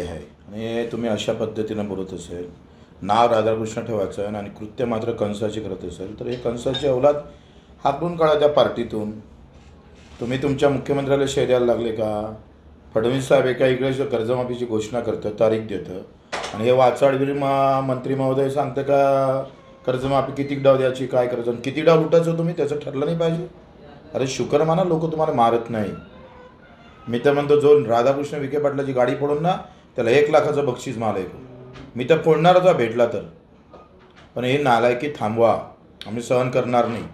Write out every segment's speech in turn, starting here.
हे तुम्ही अशा पद्धतीनं बोलत असेल नाव राधाकृष्ण ठेवायचं आणि कृत्य मात्र कंसाची करत असेल तर हे कंसाची अवलाद हाकून काढा त्या पार्टीतून. तुम्ही तुमच्या मुख्यमंत्र्याला शेर द्यायला लागले का? फडणवीस साहेब एका इकडे कर्जमाफीची घोषणा करतं तारीख देतं आणि हे वाचाडगिरी मा मंत्री महोदय सांगतं का कर्जमाफी किती डाव द्यायची काय करायचं आणि किती डाव लुटायचं तुम्ही? त्याचं ठरलं नाही पाहिजे. अरे शुकर माना लोक तुम्हाला मारत नाही. मी तर म्हणतो जो राधाकृष्ण विखे पाटलाची गाडी फोडून ना त्याला एक लाखाचं बक्षीस माल मी तर फोडणारच भेटला तर. पण हे नालायकी थांबवा. आम्ही सहन करणार नाही.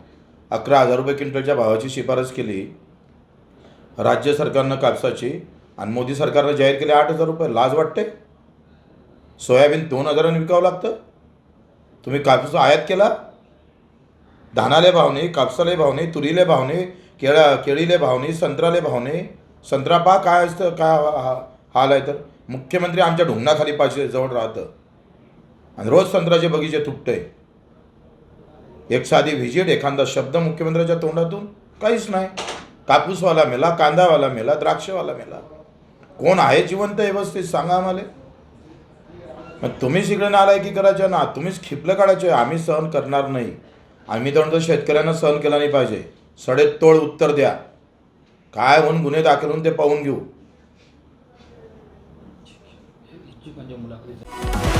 अकरा हजार रुपये क्विंटलच्या भावाची शिफारस केली. राज्य सरकारनं कापसाची आणि मोदी सरकारनं जाहीर केले आठ हजार रुपये. लाज वाटते? सोयाबीन दोन हजारांनी विकावं लागतं? तुम्ही कापूस आयात केला? धानाले भाव नाही कापसाले भाव नाही तुरीले भाव नाही केळा केळीले भाव नाही भावने. भाव नाही संत्रा पहा काय असतं? काय हा- हाल आहे तर? मुख्यमंत्री आमच्या ढुंगणाखाली पाचशे जवळ राहतं. आणि रोज संत्र्याचे बगीचे तुटते एक साधी व्हिजिट एखादा शब्द मुख्यमंत्र्याच्या तोंडातून काहीच नाही. कापूसवाला मेला कांदावाला मेला द्राक्षवाला मेला. कोण आहे जिवंत व्यवस्थित सांगा आम्हाला. मग तुम्हीच इकडे नालायकी करायच्या ना तुम्हीच खिपलं काढायचे आम्ही सहन करणार नाही. आम्ही तर म्हणतो शेतकऱ्यांना सहन केला नाही पाहिजे. सडेतोड उत्तर द्या. काय होऊन गुन्हे दाखल होऊन ते पाहून घेऊ? હજી પણ જો મુલાકાત